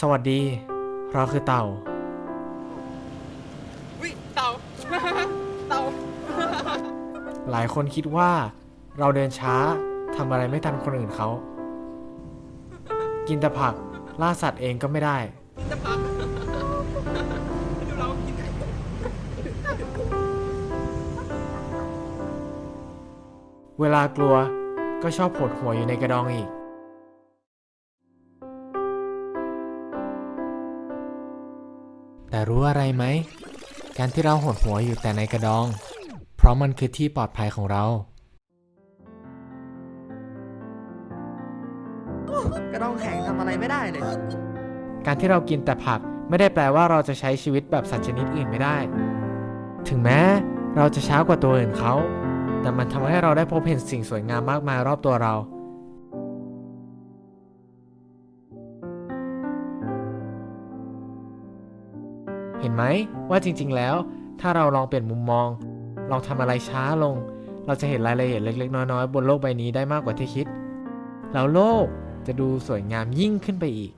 สวัสดี เราคือเต่า วิเต่า เต่า หลายคนคิดว่า เราเดินช้าทำอะไรไม่ทันคนอื่นเขา กินแต่ผัก ล่าสัตว์เองก็ไม่ได้ กินแต่ผักดูเรากินไก่เวลากลัวก็ชอบผดหัวอยู่ในกระดองอีก แต่รู้อะไรไหม การที่เราหดหัวอยู่แต่ในกระดอง เพราะมันคือที่ปลอดภัยของเรา กระดองแข็งทำอะไรไม่ได้เลย การที่เรากินแต่ผักไม่ได้แปลว่าเราจะใช้ชีวิตแบบสัตว์ชนิดอื่นไม่ได้ ถึงแม้เราจะช้ากว่าตัวอื่นเขา แต่มันทำให้เราได้พบเห็นสิ่งสวยงามมากมายรอบตัวเรา เห็นไหมว่าจริงๆแล้ว ถ้าเราลองเปลี่ยนมุมมอง ลองทำอะไรช้าลง เราจะเห็นรายละเอียดเล็ก ๆ น้อยๆ บนโลกใบนี้ได้มากกว่าที่คิด แล้วโลกจะดูสวยงามยิ่งขึ้นไปอีก